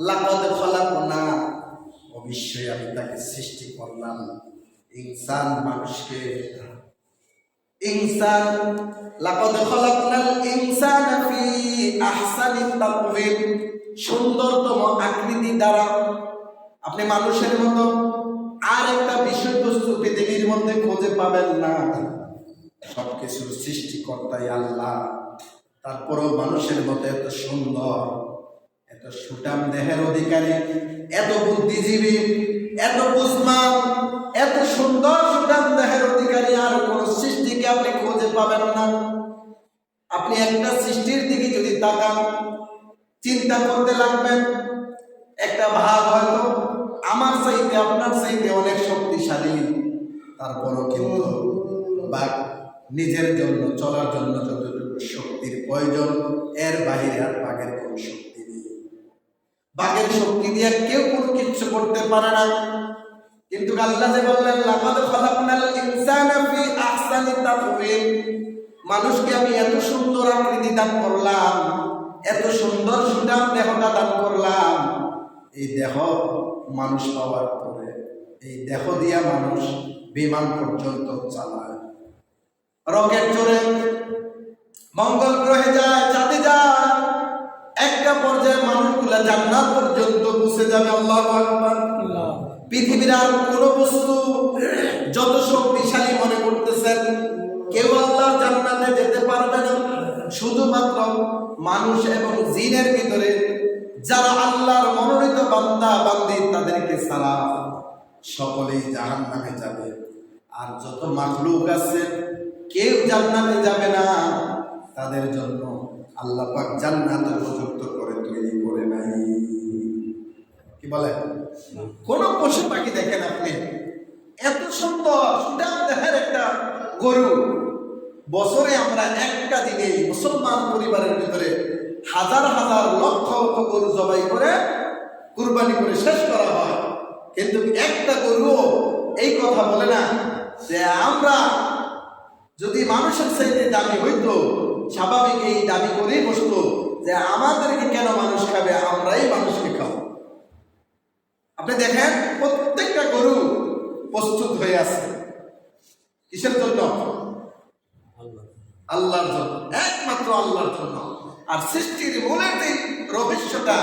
লাকদ খলাকনা অবশ্যই আমি তাকে সৃষ্টি করলাম। ইনসান মানুষকে। ইনসান, লাকদ খলাকনাল ইনসানা ফি আহসানি তাকওয়িম সুন্দরতম আকৃতি দ্বারা। আপনি মানুষের মতো আর একটা বিষয়বস্তু পৃথিবীর মধ্যে খুঁজে পাবেন না। সবকিছুর সৃষ্টিকর্তাই আল্লাহ। তারপরেও মানুষের মতো এত সুন্দর। এত সুটাম দেহের অধিকারী, এত বুদ্ধিজীবী, এত বুঝমান এত সুন্দর সুটাম দেহের অধিকারী আর কোন সৃষ্টিকে আপনি খুঁজে পাবেন না। আপনি একটা সৃষ্টির দিকে যদি তাকান, চিন্তা করতে লাগবেন, একটা ভাগ হয়তো আমার চাইতে, আপনার চাইতে অনেক শক্তিশালী। তারপরও কিন্তু বাঘ নিজের জন্য, চলার জন্য যতটুকু শক্তির প্রয়োজন, এর বাইরে আর বাঘের কোনো শক্তি বাঘের শক্তি দিয়ে কেউ কোনো কিছু করতে পারে না। কিন্তু আল্লাহ যে বললেন, লাকাদ খালাকনাল ইনসানা ফি আহসানি তাকওয়িম। মানুষকে আমি এত সুন্দর আকৃতি দান করলাম, এত সুন্দর সুঠাম দেহটা দান করলাম। এই দেহ মানুষ পাওয়ার পরে, এই দেহ দিয়া মানুষ বিমান পর্যন্ত চালায়। রকেট চড়ে, মঙ্গল গ্রহে যায়, চাঁদে যায়। একটা পর্যায়ে মানুষগুলা জান্নাত পর্যন্ত পৌঁছে যাবে, আল্লাহু আকবার। পৃথিবীর আর কোন বস্তু যত শক্তিশালী মনে করতেছেন, কেউ আল্লাহর জান্নাতে যেতে পারবে না। শুধুমাত্র মানুষ এবং জিনের ভিতরে যারা আল্লাহর মনোনীত বান্দা, বান্দি, তাদেরকে ছাড়া সকলেই জাহান নামে যাবে। আর যত মাখলুক আছে, কেউ জান্নাতে যাবে না। তাদের জন্য আল্লাহ পাক জান্নাত উপযুক্ত করে তৈরি করে নাই। কি বলে? কোন পশু পাখি দেখেন আপনি? এত সুন্দর সুদাম দেহের একটা গরু। বছরে আমরা একটা দিনে মুসলমান পরিবারের ভিতরে হাজার হাজার লক্ষ লক্ষ গরু জবাই করে কুরবানি করে শেষ করা হয়। কিন্তু একটা গরু এই কথা বলে না যে আমরা যদি মানুষের চাইতে দামি হইতো স্বাভাবিক এই দাবি করেই বসতো যে আমাদেরকে কেন মানুষ খাবে? আমরাই মানুষকে খাব। আপনি দেখেন, প্রত্যেকটা গরু প্রস্তুত হয়ে আছে। কিসের জন্য? আল্লাহর জন্য। একমাত্র আল্লাহর জন্য। আর সৃষ্টির মূলের যে রহস্যটা,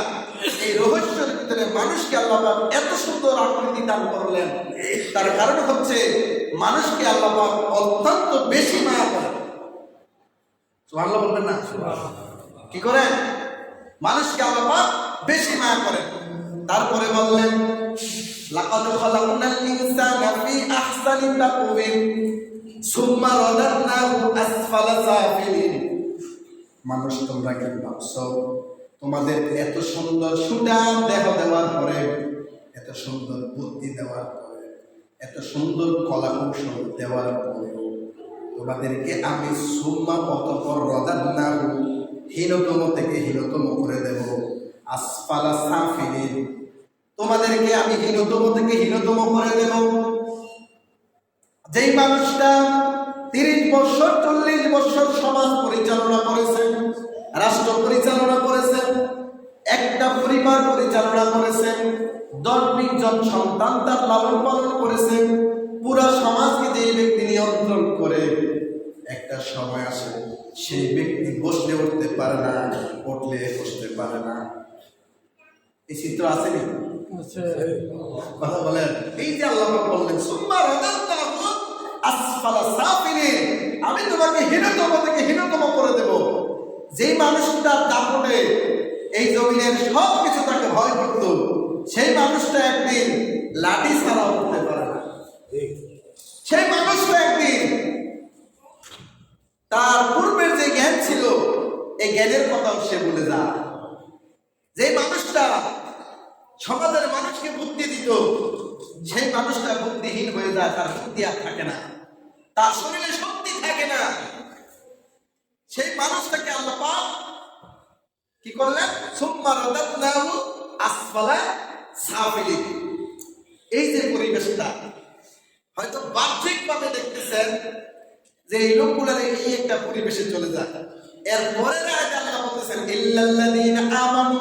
এই রহস্যের ভিতরে মানুষকে আল্লাহ এত সুন্দর আকৃতি দান করলেন। তার কারণ হচ্ছে, মানুষকে আল্লাহ অত্যন্ত বেশি মায়া সুবহানাল্লাহ বলবেন না? কি করেন? মানুষকে আল্লাহ বেশি মায়া করেন। তারপরে বললেন লাকাদ খালাকনাল ইনসানা ফি আহসানি তাকওয়িম সুম্মা রাদাদনাহু আসফালা সাফিলিন। মানুষ তোমরা কি ভাবছ তোমাদের এত সুন্দর সুটাম দেহ দেওয়ার পরে এত সুন্দর বুদ্ধি দেওয়ার পরে এত সুন্দর কলা কৌশল দেওয়ার পরেও তোমাদেরকে আমি সুম্মা অতপর রদাদনাহু, হীনতম থেকে হীনতম করে দেব। আসফালা সাফিলিন, তোমাদেরকে আমি হীনতম থেকে হীনতম করে দেব। যেই মানুষটা তিরিশ বছর, চল্লিশ বছর সমাজ পরিচালনা করেছেন রাষ্ট্র পরিচালনা করেছেন একটা পরিবার পরিচালনা করেছেন দশ বিশ জন সন্তান তার লালন পালন করেছেন পুরো সমাজকে যে ব্যক্তি নিয়ন্ত্রণ করে একটা সময় আসে সেই ব্যক্তি বসলে উঠতে পারে না উঠলে বসতে পারে না। এই চিত্র আসেনি কথা বলেন। এই যে আল্লাহ বললেন আমি তোমাকে হীনতম থেকে হীনতম করে দেব। যেই মানুষটার দাপটে এই জমিনের সব কিছু তাকে ভয় করত সেই মানুষটা একদিন লাঠি ছাড়া উঠতে পারে সেই মানুষটা একদিন তার পূর্বের যে জ্ঞান ছিল, এই জ্ঞানের কথাও সে বলে যায়। যে মানুষটা সমাজের মানুষকে বুদ্ধি দিত, সেই মানুষটা বুদ্ধিহীন হয়ে যায়, তার বুদ্ধি আর থাকে না। তার শরীরে শক্তি থাকে না। সেই মানুষটাকে আল্লাহ পাক কি করলেন? সোমবার আসফালা সাফিলিন। এই যে পরিবেশটা হয়তো বাহ্যিকভাবে দেখতেছেন যে এই লোকগুলার এই একটা পরিবেশে চলে যায়। এরপরে আল্লাহ বলতেছেন, ইল্লাল্লাযীনা আমানু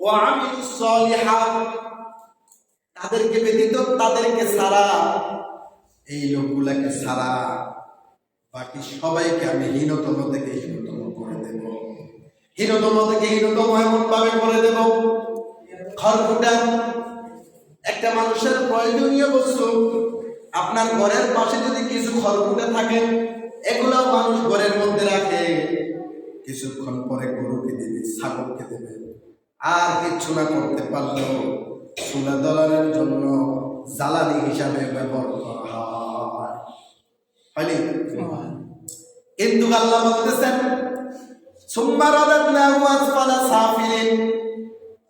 ওয়া আমিলুস সলিহাত। তাদেরকে ব্যতীত তাদেরকে সারা এই লোকগুলাকে সারা বাকি সবাইকে আমি হীনতম থেকে হীনতম করে দেব। হীনতম থেকে হীনতম এমন ভাবে করে দেব। খড়কুটা একটা মানুষের প্রয়োজনীয় বস্তু। আপনার ঘরের পাশে যদি কিছু খড়কুটা থাকে এগুলো মানুষ ঘরের মধ্যে রাখে। কিছুক্ষণ পরে গরুকে দেবে ছাগলকে দেবে। আর কিচ্ছু না করতে পারলেও চুলা দলানের জন্য জ্বালানি হিসাবে ব্যবহার করা হয়নি? কিন্তু আল্লাহ বলতেছেন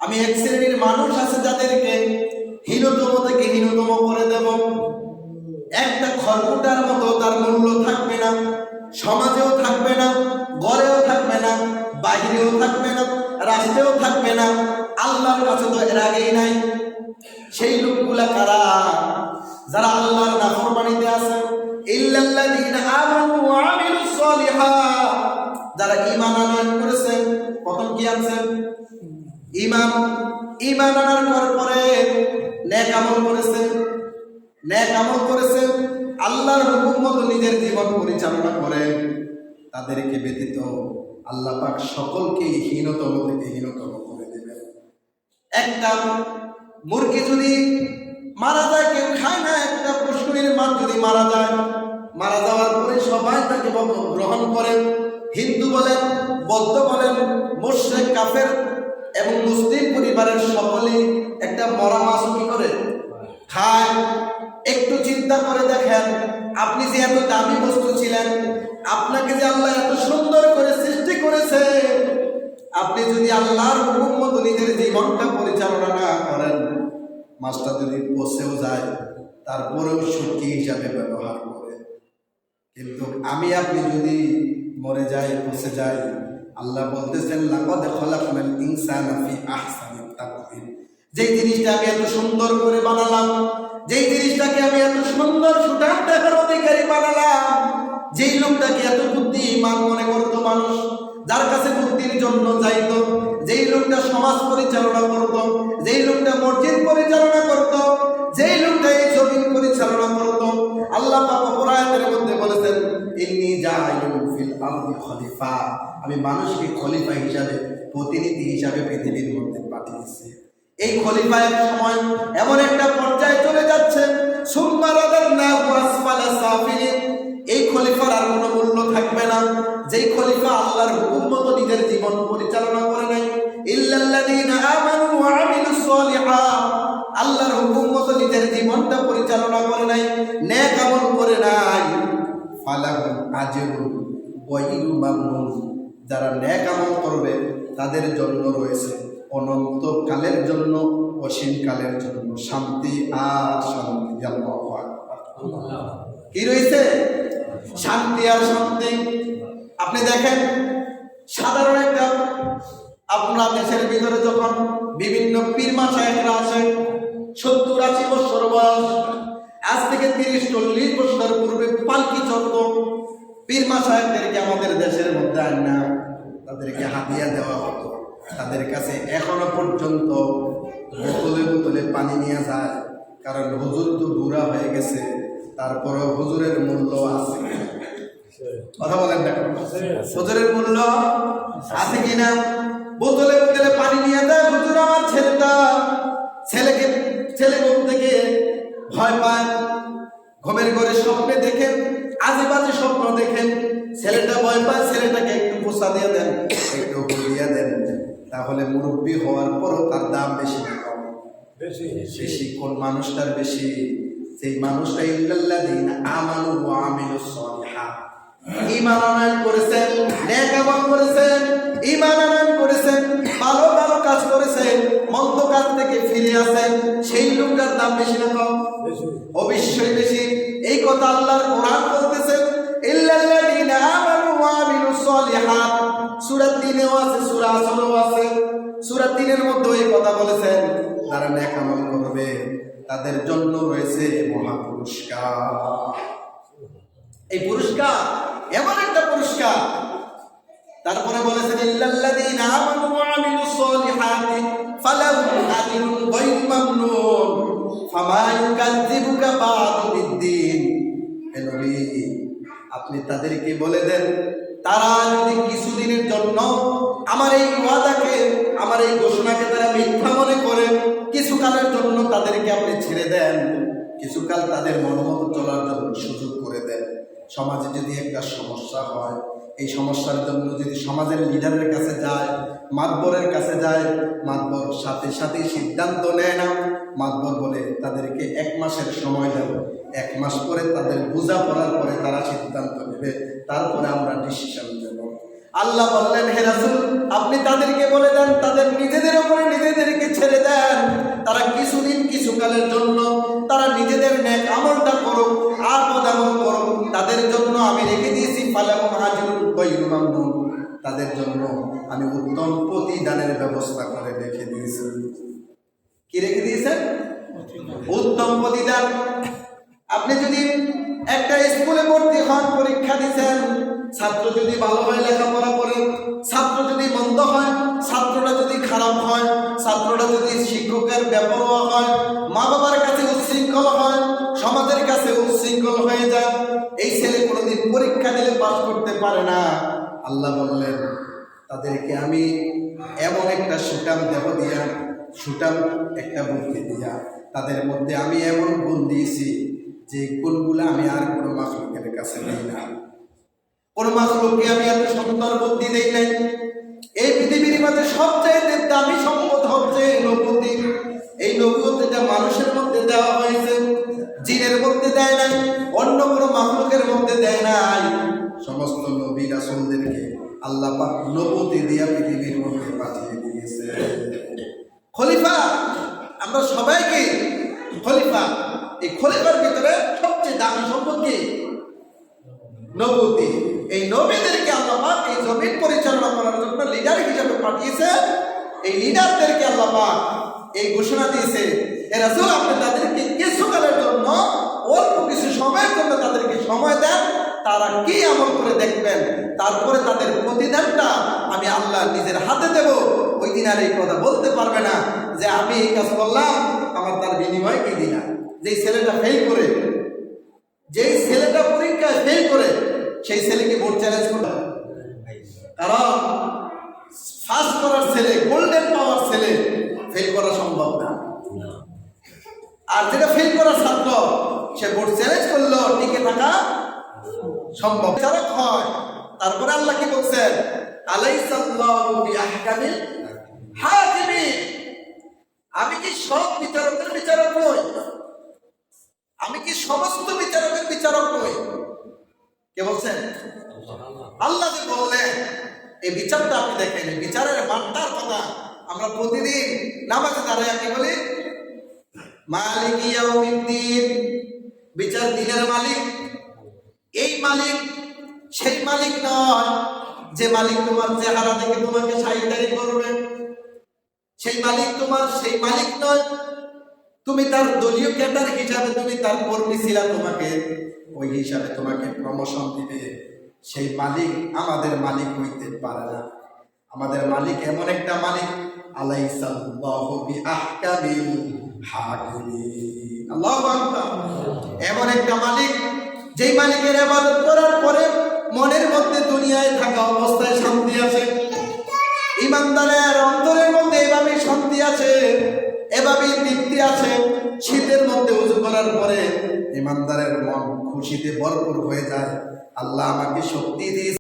আমি এক শ্রেণির মানুষ আছে যাদেরকে হীনতম থেকে হীনতম করে দেব। খড়কুটার মতো তার মূল্য থাকবে না, সমাজেও থাকবে না, গড়েও থাকবে না, বাহিরেও থাকবে না, রাষ্ট্রেও থাকবে না, আল্লাহর কাছে তো এর আগেই নাই। সেই লোকগুলা কারা? যারা আল্লাহর নাফরমানিতে আছে, ইল্লাল্লাযীনা আমানু ওয়া আমিলুস সলিহাত যারা ঈমান আনয়ন করেছে, প্রথম কি আনছেন ঈমান ঈমান আনার পর নেক আমল করেছে, নেক আমল করেছে আল্লাহর হুকুম মতো নিজের জীবন পরিচালনা করে, তাদেরকে ব্যতীত আল্লাহ পাক সকলকেই হীনতম থেকে হীনতম করে দেবেন। একটা মুরগি যদি মারা যায়, কেউ খায় না একটা পশুর মাছ যদি মারা যায়, মারা যাওয়ার পরে সবাই তাকে গ্রহণ করেন। হিন্দু বলেন, বৌদ্ধ বলেন, মুশ্রেক, কাফের এবং মুসলিম পরিবারের সকলেই একটা মরা মাছ কি করে, খায়। একটু চিন্তা করে দেখেন, আপনি যে এত দামি বস্তু ছিলেন, আপনাকে যে আল্লাহ এত সুন্দর করে সৃষ্টি করেছে, আপনি যদি আল্লাহর হুকুম মতো নিজের জীবনটা পরিচালনা না করেন, মাছটা যদি পচেও যায়, তারপরেও সত্যি হিসাবে ব্যবহার করে। কিন্তু আমি, আপনি যদি মরে যাই, পচে যাই, আল্লাহ বলতেছেন, লাকদ খলাকনাল ইনসানা ফি আহসানি তাকওয়িম যেই জিনিসটা আমি এত সুন্দর করে বানালাম যেই জিনিসটাকে আমি এত সুন্দর সুঠাম দেখার অধিকারী বানালাম, যেই লোকটাকে এত বুদ্ধিমান মনে করতো মানুষ, যার কাছে বুদ্ধির জন্য যাইতো যেই লোকটা সমাজ পরিচালনা করত, যেই লোকটা মসজিদ পরিচালনা করত, যেই লোকটা এই জমিন পরিচালনা করত, আল্লাহ কোরআনের মধ্যে বলেছেন জাইলুন ফিল আরদি খলিফা। আমি মানুষকে খলিফা হিসাবে, প্রতিনিধি হিসাবে পৃথিবীর মধ্যে পাঠিয়েছি। এই খলিফা এক সময় এমন একটা পর্যায়ে চলে যাচ্ছে। সুম্মা রাদাদনাহু আসফালা সাফিলিন। এই খলিফার আর কোনো মূল্য থাকবে না। যেই খলিফা আল্লাহর হুকুম মতো নিজের জীবন পরিচালনা করে নাই। ইল্লাল্লাযীনা আমানু ওয়া আমিলুস আল্লাহর হুকুম মতো নিজের জীবনটা পরিচালনা করে নাই। নেক আমল করে নাই। ফালাহুম আজরুন ওয়াইরু মামনুন যারা নেক আমল করবে, তাদের জন্য রয়েছে অনন্তকালের জন্য, অসীমকালের জন্য। শান্তি আর শান্তি কি রয়েছে? শান্তি আর শান্তি। আপনি দেখেন, সাধারণ একটা আপনার দেশের ভিতরে যখন বিভিন্ন পীরমা সাহেবরা আসে, সত্তর আশি বছর বয়স, আজ থেকে তিরিশ, চল্লিশ বছর পূর্বে পালকি চলত পীরমা সাহেবদেরকে আমাদের দেশের মধ্যে আন তাদেরকে হাতিয়া দেওয়া হতো। তাদের কাছে এখনও পর্যন্ত বোতলে বোতলে পানি নিয়ে যায়। কারণ হুজুর তো বুড়া হয়ে গেছে, তারপরেও হুজুরের মূল্য আছে। কথা বলেন হুজুরের মূল্য আছে কিনা? বোতলে বোতলে পানি নিয়ে দেয় হুজুর আমার ছেলেটা। ছেলেকে, ছেলে ঘুম থেকে ভয় পায়। ঘুমের ঘরে স্বপ্নে দেখেন আজে বাজে স্বপ্ন দেখেন। ছেলেটা ভয় পায়, ছেলেটাকে একটু পোষা দিয়ে দেন, একটু দেন। তাহলে মুরব্বী হওয়ার পরও তার দাম বেশি না কম। বেশি। কোন মানুষটার বেশি? সেই মানুষটা আমানু ওয়া আমিলুস সলিহাত। ঈমান আনয়ন করেছেন নেক আমল করেছেন ঈমান আনয়ন করেছেন ভালো ভালো কাজ করেছেন মন্দ কাজ থেকে ফিরে আসেন সেই লোকটার দাম বেশি না কম? অবশ্যই বেশি। এই কথা আল্লাহর কোরআন বলতেছেন আমানু ওয়া আমিলুস সলিহাত। সূরা 3 এও আছে সূরা আছে সূরা 3 এর মধ্যে এই কথা বলেছেন, যারা নেক করবে, তাদের জন্য রয়েছে মহা পুরস্কার। এই পুরস্কার, এমন একটা পুরস্কার। তারপরে বলেছেন, ইল্লাল্লাযীনা আমানু ওয়া আমিলুস সলিহাতি ফালাহুম আজরুন গায়রু মামনুন, ফামা বা'দু বিদ্দীন। আপনি তাদেরকে বলে দেন তারা যদি কিছুদিনের জন্য আমার এই ওয়াদাকে আমার এই ঘোষণাকে তারা মিথ্যা মনে করে, কিছুকালের জন্য তাদেরকে আপনি ছেড়ে দেন। কিছুকাল তাদের মনোমত চলার জন্য সুযোগ করে দেন। সমাজে যদি একটা সমস্যা হয়, এই সমস্যার জন্য যদি সমাজের লিডারের কাছে যায়, মাতবরের কাছে যায়, মাতবর সাথে সাথে সিদ্ধান্ত নেয় না। মাতবর বলে, তাদেরকে এক মাসের সময় দেব এক মাস পরে তাদের বোঝা পড়ার পরে তারা নেবে তারপরে আমরা ডিসিশন দেব আল্লাহ বললেন হে রাসূল আপনি তাদেরকে বলে দেন তাদের নিজেদের উপরে নিজেদেরকে ছেড়ে দেন। তারা কিছুদিন কিছুকালের জন্য তারা নিজেদের ন্যাক আমলটা করুক আর আমল করুক। তাদের জন্য আমি রেখে দিয়েছি গায়রু মামনুন তাদের জন্য আমি উত্তম প্রতিদানের ব্যবস্থা করে রেখে দিয়েছি। কি রেখে দিয়েছেন? উত্তম প্রতিদান। আপনি যদি একটা স্কুলে ভর্তি হন পরীক্ষা দিচ্ছেন ছাত্র যদি ভালো হয়, লেখাপড়া করে। ছাত্র যদি মন্দ হয়, ছাত্রটা যদি খারাপ হয়, ছাত্রটা যদি শিক্ষকের ব্যাপারও হয় মা বাবার কাছে উচ্ছৃঙ্খল হয়, সমাজের কাছে উচ্ছৃঙ্খল হয়ে যায়, এই ছেলে কোনোদিন পরীক্ষা দিলে পাস করতে পারে না। আল্লাহ বললেন, তাদেরকে আমি এমন একটা সুটাম দেহ দিয়া, সুটাম একটা বুদ্ধি দিয়া, তাদের মধ্যে আমি এমন গুণ দিয়েছি যে গুণগুলো আমি আর কোনো মাসলুকের কাছে নেই না। কোনো মাসলুককে আমি এত সুন্দর বুদ্ধি দেই নাই। এই পৃথিবীর মধ্যে সবচেয়ে দামি সম্পদ হচ্ছে নবুদ্ধি এই নবুদ্ধিটা মানুষের মধ্যে দেওয়া হয়েছে, জিনের মধ্যে দেয় নাই, অন্য কোনো মাহলুকের মধ্যে দেয় নাই। সমস্ত নবী রাসূলদেরকে আল্লাহ নবুদ্ধি দিয়া পৃথিবীর মধ্যে পাঠিয়ে দিয়েছে খলিফা আমরা সবাইকে খলিফা এই খলিফার ভিতরে সবচেয়ে দামি সম্পদ কি নবুতি এই নবীদেরকে আল্লাপাক এই জমিন পরিচালনা করার জন্য লিডার হিসেবে পাঠিয়েছে। এই লিডারদেরকে আল্লাহ পাক এই ঘোষণা দিয়েছে এ রাসূল, আপনি তাদেরকে কিছুকালের জন্য, অল্প কিছু সময়ের জন্য তাদেরকে সময় দেন, তারা কি আমল করে দেখবেন? তারপরে তাদের প্রতিদানটা আমি আল্লাহ নিজের হাতে দেব। ওই দিন আর এই কথা বলতে পারবে না যে আমি এই কাজ করলাম, আমার তার বিনিময় কি দিলাম? যে ছেলেটা ফেল করে যেই ছেলেটা পরীক্ষায় ফেল করে সেই ছেলেকে ভোট চ্যালেঞ্জ করবে কারণ ফার্স্ট করার ছেলে গোল্ডেন পাওয়ার ছেলে ফেল করা সম্ভব না। আর যেটা ফেল করার ছাত্র, সে ভোট চ্যালেঞ্জ করল টিকে থাকা সম্ভব। বিচারক হয় তারপরে আল্লাহ কি বলছেন? আমি কি সব বিচারকের বিচারক নই? আমি কি সমস্ত বিচারকের বিচারক নই? কে বলছেন? আল্লাহ যে বললেন এই বিচারটা আপনি দেখেন বিচারের মানটার কথা আমরা প্রতিদিন নামাজে দাঁড়ায় কি বলি? মালিক ইয়াউমিদ্দিন, বিচার দিনের মালিক। এই মালিক সেই মালিক নয় যে মালিক তোমার চেহারা থেকে তোমাকে সাইডারি করবে। সেই মালিক তোমার সেই মালিক নয় তুমি তার দলীয় ক্যাডার হিসাবে তুমি তার কর্মী ছিলা, তোমাকে ওই হিসাবে তোমাকে প্রমোশন দিবে। সেই মালিক আমাদের মালিক হইতে পারে না। আমাদের মালিক এমন একটা মালিক এমন একটা মালিক, যেই মালিকের ইবাদত করার পরে মনের মধ্যে দুনিয়ায় থাকা অবস্থায় শান্তি আছে ইমানদারের অন্তরের মধ্যে এভাবেই শান্তি আছে এভাবেই তৃপ্তি আছে। শীতের মধ্যে উজু করার পরে ইমানদারের মন খুশিতে ভরপুর হয়ে যায়। আল্লাহ আমাকে শক্তি দিয়ে